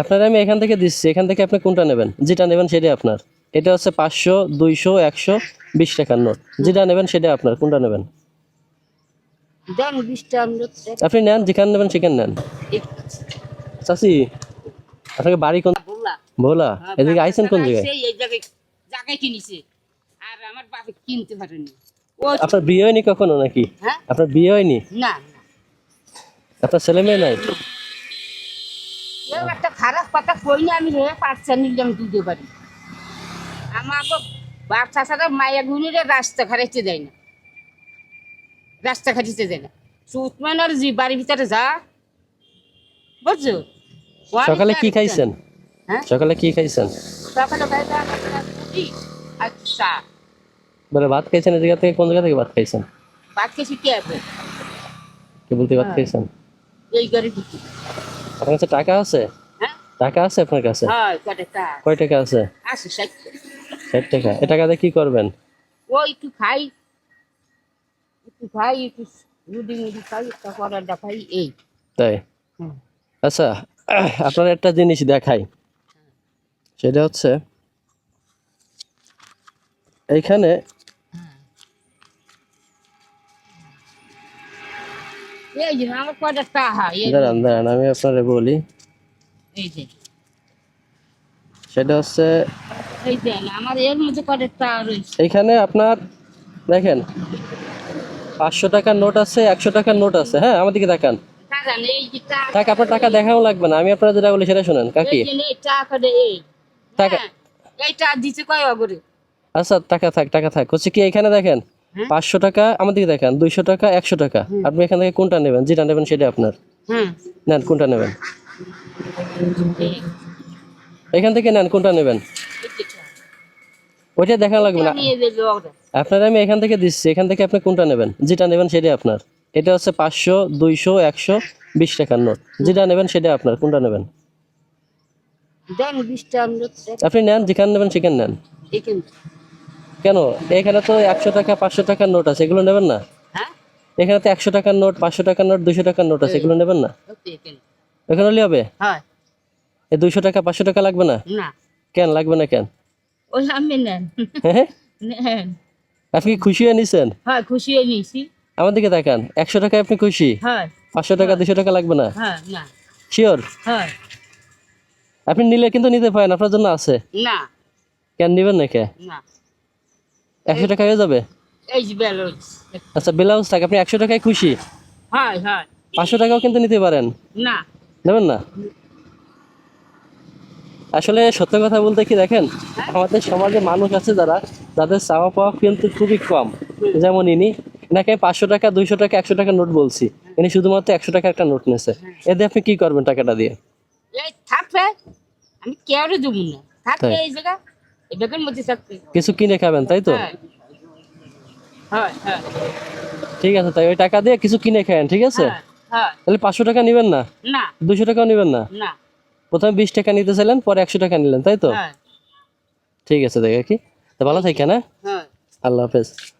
আপনার আমি এখান থেকে দিচ্ছি। এখান থেকে আপনি কোনটা নেবেন? যেটা নেবেন সেটাই আপনার। এটা হচ্ছে পাঁচশো দুইশো একশো বিশ টাকার নোট। যেটা নেবেন সেটা আপনার। কোনটা নেবেন। আপনি নেন যেখানে নেবেন সেখানে নেন। চাচি আপনাকে বাড়ি কোন ভোলা। এদিকে আইছেন কোন জায়গায় আপনার বিয়ে হয়নি কখনো নাকি? হ্যাঁ। আপনার বিয়ে হয়নি? আপনার ছেলে মেয়ে নাই? খারাপ কথা কই না আমি রে পাঁচটা নিলে আমি দিতে পারি। আমাকে বাচ্চা ছাড়া মায়া গুনিরে রাস্তা খারাইতে দেয় না। রাস্তা খাটিতে দেয় না। সুতমানের জি বাড়ির ভিতরে যা। বুঝছ? সকালে কি খাইছেন? হ্যাঁ? সকালে কি খাইছেন? সকালে খাইতে রুটি আর চা। বলে ভাত খাইছেন এই জায়গা থেকে? কোন জায়গা থেকে ভাত খাইছেন? ভাত খেয়েছি কে আছে কি বলতে ভাত হ্যাঁ। খাইছেন? এই ঢুকি। আপনার কাছে টাকা আছে? টাকা আছে আপনার কাছে? হয় কয় টাকা আছে? ষাট টাকা। এ টাকা দিয়ে কি করবেন? ও একটু খাই। একটু খাই একটু রুটি মুড়ি খাই একটা পরাটা খাই এই। তাই? আচ্ছা আপনার একটা জিনিস দেখাই। সেটা হচ্ছে এইখানে এই যে আমার কটা টাহা এই যে, দাঁড়ান দাঁড়ান আমি আপনারে বলি। এই যে সেটা হচ্ছে এই যে আমার এর মধ্যে কটা রয়েছে। এইখানে আপনার দেখেন পাঁচশো টাকার নোট আছে একশো টাকার নোট আছে। হ্যাঁ আমার দিকে দেখান টাকা আপনার টাকা দেখাও লাগবে না। আমি আপনার যেটা বলি সেটা শোনেন কাকি। টাকা হ্যাঁ, আচ্ছা টাকা থাক টাকা থাক। হচ্ছে কি এখানে দেখেন হ্যাঁ। পাঁচশো টাকা আমার দিকে দেখেন দুইশো টাকা একশো টাকা। আপনি এখান থেকে কোনটা নেবেন? যেটা নেবেন সেটা আপনার। নেন কোনটা নেবেন? এখান থেকে নেন কোনটা নেবেন? ওইটা দেখা লাগবে না। আপনার আমি এখান থেকে দিচ্ছি। এখান থেকে আপনি কোনটা নেবেন? যেটা নেবেন সেটাই আপনার। এটা হচ্ছে পাঁচশো দুইশো একশো বিশ টাকার নোট। যেটা নেবেন সেটা আপনার। কোনটা নেবেন? আপনি নেন যেখানে নেবেন সেখানে নেন। কেন? এখানে তো একশো টাকা পাঁচশো টাকার নোট আছে। এগুলো নেবেন না? এখানে তো একশো টাকার নোট পাঁচশো টাকার নোট দুশো টাকার নোট আছে। এগুলো নেবেন না? এখানে এখানে হলে হবে? হয়। এই দুইশো টাকা পাঁচশো টাকা লাগবে না? না। কেন লাগবে না কেন? ওই আমি নেন হ্যাঁ নেন আপনি খুশি হয়ে নিছেন? হয় খুশি হয়ে আমার দিকে তাকান একশো টাকায় আপনি খুশি? হয়। পাঁচশো টাকা দুশো টাকা লাগবে না? হ্যাঁ না। শিওর হয়। আপনি নিলে কিন্তু নিতে পারেন আপনার জন্য আছে। না। কেন নিবেন না কে না। একশো টাকা হয়ে যাবে? এই ব্যালেন্স আচ্ছা ব্লাউজ থাকে আপনি একশো টাকায় খুশি? হয় হয়। পাঁচশো টাকাও কিন্তু নিতে পারেন। না। নেবেন না? আসলে সত্য কথা বলতে কি দেখেন আমাদের সমাজে মানুষ আছে যারা যাদের চাওয়া পাওয়া কিন্তু খুবই কম। যেমন ইনি এনাকে পাঁচশো টাকা দুইশো টাকা একশো টাকা নোট বলছি। ইনি শুধুমাত্র একশো টাকা একটা নোট নিয়েছে। এতে আপনি কি করবেন টাকাটা দিয়ে? এই থাকবে আমি কেউ দেবো না। থাকবে এই জায়গা এই মধ্যে থাকবে কিছু কিনে খাবেন তাই তো? হ্যাঁ। ঠিক আছে তাই ওই টাকা দিয়ে কিছু কিনে খাবেন ঠিক আছে? হ্যাঁ, হ্যাঁ। তাহলে পাঁচশো টাকা নেবেন না? না। দুশো টাকাও নেবেন না? না। প্রথমে বিশ টাকা নিতে চাইলেন পরে একশো টাকা নিলেন তাই তো? হ্যাঁ। ঠিক আছে দেখে কি। তা ভালো থাকে হ্যাঁ? হ্যাঁ। আল্লাহ হাফেজ।